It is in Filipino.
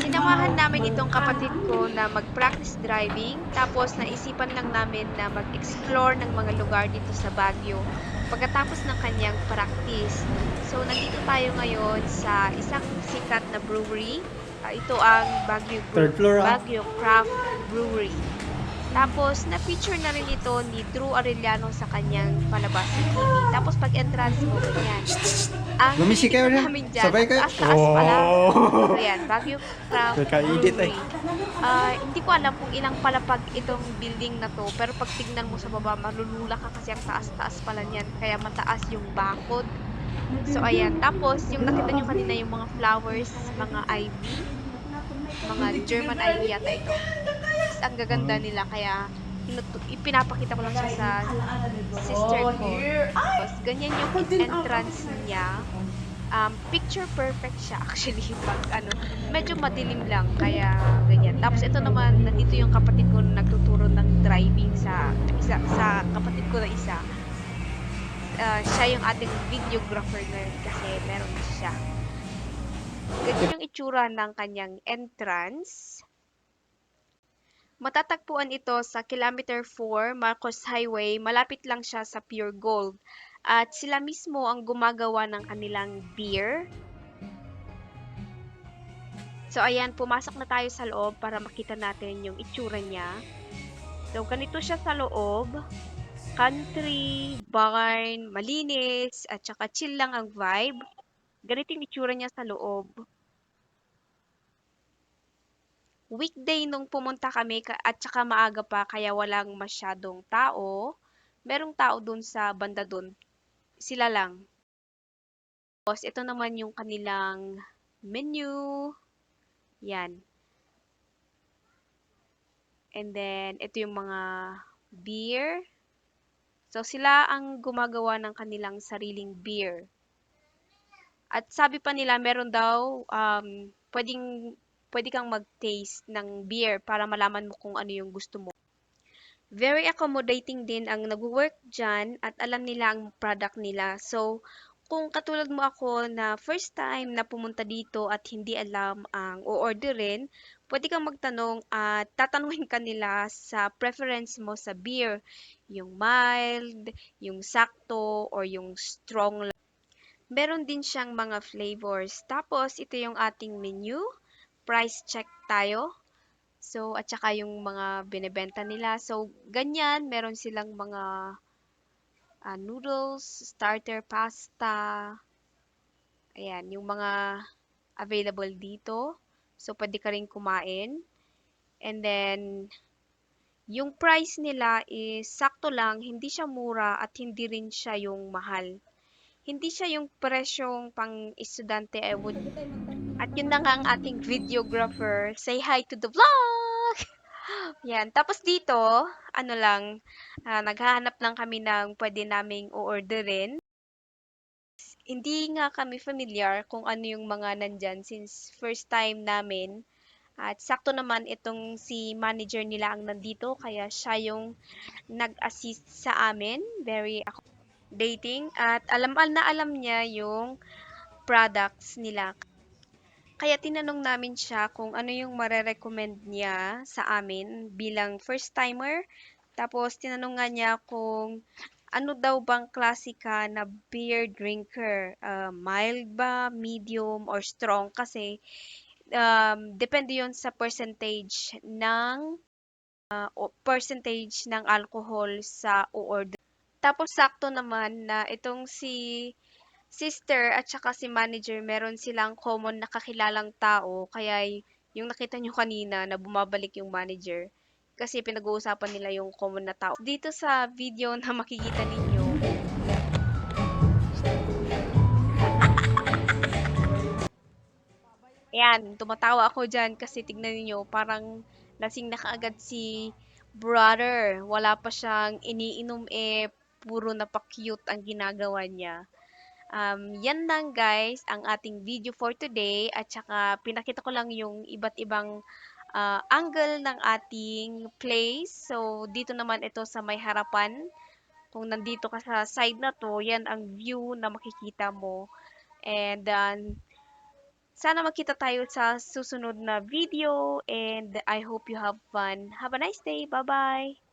Sinamahan namin itong kapatid ko na mag-practice driving, tapos naisipan lang namin na mag-explore ng mga lugar dito sa Baguio pagkatapos ng kanyang practice. So, nandito tayo ngayon sa isang sikat na brewery. Ah, ito ang Baguio, Brew- ah. Baguio Craft Brewery. Tapos, na-feature na rin ito ni Drew Arellano sa kanyang palabas sa TV. Tapos, pag entrance mo, ganyan. Ang Lumisik kayo rin. namin dyan, Sabay kayo. taas-taas pala. Oh. So, yan, Baguio Craft Kaka-edit eh. Brewery. Ah, hindi ko alam kung ilang palapag itong building na to, pero pag tignan mo sa baba, malulula ka kasi ang taas-taas pala niyan, kaya mataas yung bakod. So, ayan. Tapos, yung nakita nyo kanina yung mga flowers, mga ivy, mga German ivy yata ito. Tapos, ang gaganda nila, kaya ipinapakita ko lang siya sa sister ko. Tapos, ganyan yung entrance niya. Um, picture perfect siya actually pag ano, medyo madilim lang kaya ganyan. Tapos ito naman nandito yung kapatid ko na nagtuturo ng driving sa isa sa kapatid ko na isa. Ah, siya yung ating videographer na kasi meron siya. Ganyan yung itsura ng kanyang entrance. Matatagpuan ito sa kilometer 4 Marcos Highway. Malapit lang siya sa Pure Gold. At sila mismo ang gumagawa ng kanilang beer. So, ayan, pumasok na tayo sa loob para makita natin yung itsura niya. So, ganito siya sa loob. Country, barn, malinis, at saka chill lang ang vibe. Ganito yung itsura niya sa loob. Weekday nung pumunta kami ka- at saka maaga pa kaya walang masyadong tao. Merong tao dun sa banda dun. Sila lang. Tapos ito naman yung kanilang menu. Yan. And then ito yung mga beer. So sila ang gumagawa ng kanilang sariling beer. At sabi pa nila meron daw um, pwedeng pwede kang mag-taste ng beer para malaman mo kung ano yung gusto mo. Very accommodating din ang nag-work dyan at alam nila ang product nila. So, kung katulad mo ako na first time na pumunta dito at hindi alam ang o-orderin, pwede kang magtanong at tatanungin ka nila sa preference mo sa beer. Yung mild, yung sakto, or yung strong. Meron din siyang mga flavors. Tapos, ito yung ating menu price check tayo. So, at saka yung mga binebenta nila. So, ganyan, meron silang mga ah, noodles, starter pasta. Ayan, yung mga available dito. So, pwede ka rin kumain. And then, yung price nila is sakto lang, hindi siya mura at hindi rin siya yung mahal. Hindi siya yung presyong pang estudyante I would at yun na nga ang ating videographer. Say hi to the vlog! Yan. Tapos dito, ano lang, ah, naghahanap lang kami ng pwede naming o-orderin. Hindi nga kami familiar kung ano yung mga nandyan since first time namin. At sakto naman itong si manager nila ang nandito, kaya siya yung nag-assist sa amin. Very accommodating. At alam na alam niya yung products nila. Kaya tinanong namin siya kung ano yung marerecommend niya sa amin bilang first timer. Tapos tinanong nga niya kung ano daw bang klasika na beer drinker. Ah, mild ba, medium, or strong? Kasi um, depende yon sa percentage ng o percentage ng alcohol sa o-order. Tapos sakto naman na itong si sister at saka si manager, meron silang common na kakilalang tao. Kaya yung nakita nyo kanina na bumabalik yung manager. Kasi pinag-uusapan nila yung common na tao. Dito sa video na makikita ninyo, Ayan, tumatawa ako dyan kasi tignan niyo parang lasing na kaagad si brother. Wala pa siyang iniinom eh, puro na pa-cute ang ginagawa niya. Um, yan lang guys ang ating video for today at saka pinakita ko lang yung iba't ibang ah, angle ng ating place. So, dito naman ito sa may harapan. Kung nandito ka sa side na 'to, 'yan ang view na makikita mo. And, um, sana magkita tayo sa susunod na video and I hope you have fun. Have a nice day. Bye-bye.